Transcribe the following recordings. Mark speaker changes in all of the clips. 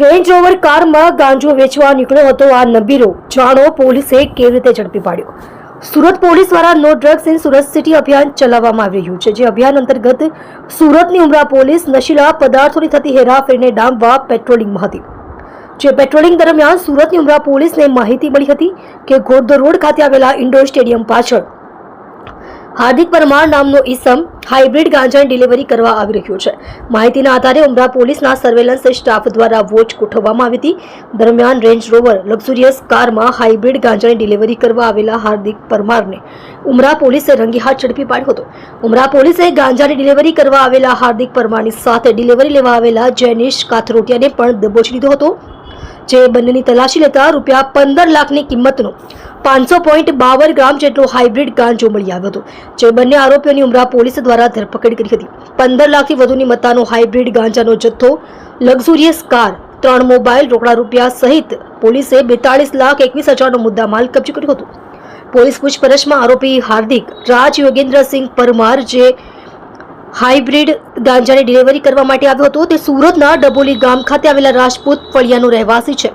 Speaker 1: Range over કારમાં ગાંજો વેચવા નીકળ્યો હતો આ નબીરો જાણો, પોલીસે કેવી રીતે ઝડપી પાડ્યો. સુરત પોલીસ દ્વારા no drugs in Surat city અભિયાન ચલાવવામાં આવી રહ્યું છે, જે અભિયાન અંતર્ગત સુરતની ઉમરા પોલીસ નશીલા પદાર્થોની થતી હેરાફેરીને ડામવા પેટ્રોલિંગમાં હતી. જે પેટ્રોલિંગ દરમિયાન સુરતની ઉમરા પોલીસને માહિતી મળી હતી કે ઘોડદો રોડ ખાતે આવેલા ઇન્ડોર સ્ટેડિયમ પાછળ હાર્દિક પરમાર નામનો ઈસમ હાઇબ્રિડ ગાંજાની ડિલિવરી કરવા આવી રહ્યો છે. માહિતીના આધારે ઉમરા પોલીસના સર્વેલન્સ સ્ટાફ દ્વારા વોચ ગોઠવવામાં આવી હતી. દરમિયાન રેન્જ રોવર લક્ઝુરિયસ કારમાં હાઇબ્રિડ ગાંજાની ડિલિવરી કરવા આવેલા હાર્દિક પરમારને ઉમરા પોલીસે રંગી હાથ ઝડપી પાડ્યો હતો. ઉમરા પોલીસે ગાંજાની ડિલિવરી કરવા આવેલા હાર્દિક પરમારની સાથે ડિલિવરી લેવા આવેલા જૈનિશ કાથરોટિયાને પણ દબોચી લીધો હતો. જે બંનેની તલાશી લેતા રૂપિયા પંદર લાખની કિંમતનો પાંચસો પોઈન્ટ બાવન ગ્રામ જેટલો હાઇબ્રિડ ગાંજો મળી આવ્યો હતો, જે બંને આરોપીઓની ઉમરા પોલીસ દ્વારા ધરપકડ કરી હતી. પંદર લાખથી વધુની મત્તાનો હાઇબ્રિડ ગાંજાનો જથ્થો, લક્ઝુરિયસ કાર, ત્રણ મોબાઈલ રોકડા રૂપિયા સહિત પોલીસે બેતાળીસ લાખ એકવીસ હજારનો મુદ્દામાલ કબજે કર્યો હતો. પોલીસ પૂછપરછમાં આરોપી હાર્દિક રાજ યોગેન્દ્રસિંહ પરમાર, જે હાઇબ્રિડ ગાંજાની ડિલિવરી કરવા માટે આવ્યો હતો, તે સુરતના ડબોલી ગામ ખાતે આવેલા રાજપૂત ફળિયાનો રહેવાસી છે.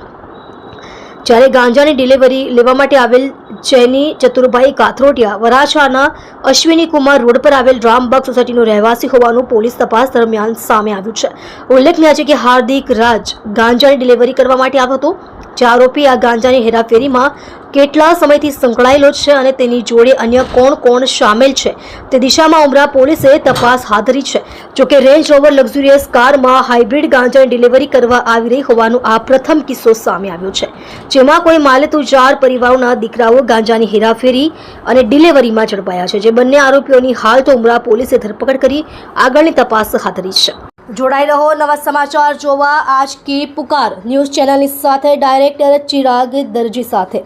Speaker 1: જ્યારે ગાંજાની ડિલિવરી લેવા માટે આવેલ જૈની ચતુરભાઈ કાથરોટિયા વરાછાના અશ્વિની કુમાર રોડ પર આવેલ રામબાગ સોસાયટીનો રહેવાસી હોવાનું પોલીસ તપાસ દરમિયાન સામે આવ્યું છે. ઉલ્લેખનીય છે કે હાર્દિક રાજ ગાંજાની ડિલિવરી કરવા માટે આવ્યો હતો. જે આરોપી આ ગાંજાની હેરાફેરીમાં કેટલા સમયથી સંકળાયેલો છે અને તેની જોડે અન્ય કોણ કોણ સામેલ છે? તે દિશામાં ઉમરા પોલીસે તપાસ હાથ ધરી છે. જોકે રેન્જ રોવર લક્ઝુરિયસ કારમાં હાઇબ્રિડ ગાંજાની ડિલિવરી કરવા આવી રહી હોવાનો આ પ્રથમ કિસ્સો સામે આવ્યો છે. જેમાં કોઈ માલેતુજાર પરિવારોના દીકરાઓ ગાંજાની હેરાફેરી અને ડિલિવરીમાં ઝડપાયા છે. જે બંને આરોપીઓની હાલ તો ઉમરા પોલીસે ધરપકડ કરી આગળની તપાસ હાથ ધરી છે. જોડાઈ રહો, નવા સમાચાર જોવા. આજ કી પુકાર ન્યૂઝ ચેનલની સાથે, ડાયરેક્ટર ચિરાગ દરજી સાથે.